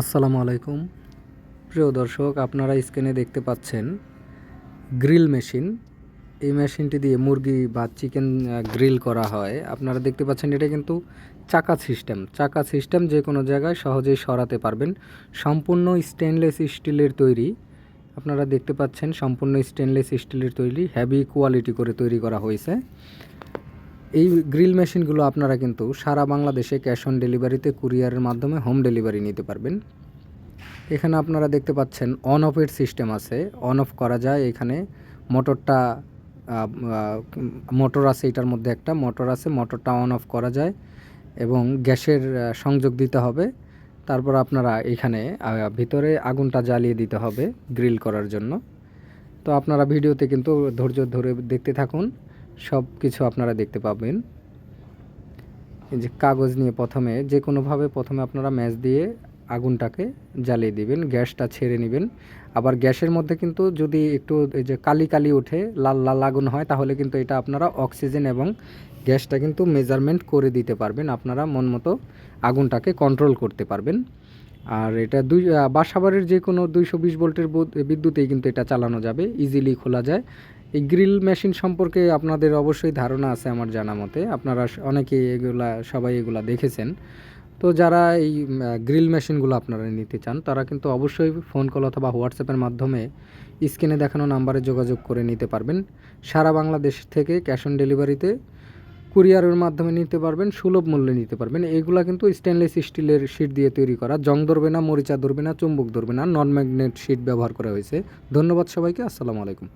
আসসালামু আলাইকুম। প্রিয় দর্শক, আপনারা স্ক্রিনে দেখতে পাচ্ছেন গ্রিল মেশিন। এই মেশিনটি দিয়ে মুরগি বা চিকেন গ্রিল করা হয়। আপনারা দেখতে পাচ্ছেন এটা কিন্তু চাকা সিস্টেম। চাকা সিস্টেম যে কোনো জায়গায় সহজেই সরাতে পারবেন। সম্পূর্ণ স্টেনলেস স্টিলের তৈরি। আপনারা দেখতে পাচ্ছেন সম্পূর্ণ স্টেনলেস স্টিলের তৈরি। হেভি কোয়ালিটি করে তৈরি করা হয়েছে। এই গ্রিল মেশিনগুলো আপনারা কিন্তু সারা বাংলাদেশে ক্যাশ অন ডেলিভারিতে, কুরিয়ারের মাধ্যমে হোম ডেলিভারি নিতে পারবেন। এখানে আপনারা দেখতে পাচ্ছেন অন অফের সিস্টেম আছে, অন অফ করা যায়। এখানে মোটরটা মোটর আছে এটার মধ্যে একটা, মোটর আছে, মোটরটা অন অফ করা যায় এবং গ্যাসের সংযোগ দিতে হবে। তারপর আপনারা এখানে ভিতরে আগুনটা জ্বালিয়ে দিতে হবে গ্রিল করার জন্য। তো আপনারা ভিডিওতে কিন্তু ধৈর্য ধরে দেখতে থাকুন। সব কিছু আপনারা দেখতে পাবেন। এই যে কাগজ নিয়ে প্রথমে, যে কোনোভাবে প্রথমে আপনারা ম্যাচ দিয়ে আগুনটাকে জ্বালিয়ে দিবেন, গ্যাসটা ছেড়ে নেবেন। আবার গ্যাসের মধ্যে কিন্তু যদি একটু এই যে কালি কালি ওঠে, লাল লাল আগুন হয়, তাহলে কিন্তু এটা আপনারা অক্সিজেন এবং গ্যাসটা কিন্তু মেজারমেন্ট করে দিতে পারবেন। আপনারা মন মতো আগুনটাকে কন্ট্রোল করতে পারবেন। আর এটা দুই বাসাবাড়ির যে কোনো দুইশো বিশ ভোল্টের বিদ্যুতেই কিন্তু এটা চালানো যাবে ইজিলি খোলা যায়। এই গ্রিল মেশিন সম্পর্কে আপনাদের অবশ্যই ধারণা আছে আমার জানা মতে, আপনারা অনেকে এগুলা, সবাই এগুলা দেখেছেন। তো যারা এই গ্রিল মেশিনগুলো আপনারা নিতে চান, তারা কিন্তু অবশ্যই ফোন কল অথবা হোয়াটসঅ্যাপের মাধ্যমে স্ক্রিনে দেখানো নাম্বারে যোগাযোগ করে নিতে পারবেন। সারা বাংলাদেশ থেকে ক্যাশ অন ডেলিভারিতে কুরিয়ারের মাধ্যমে নিতে পারবেন, সুলভ মূল্যে নিতে পারবেন। এইগুলা কিন্তু স্টেনলেস স্টিলের শিট দিয়ে তৈরি করা। জং ধরবে না, মরিচা ধরবে না, চুম্বক ধরবে না নন ম্যাগনেট শিট ব্যবহার করা হয়েছে। ধন্যবাদ সবাইকে, আসসালামু আলাইকুম।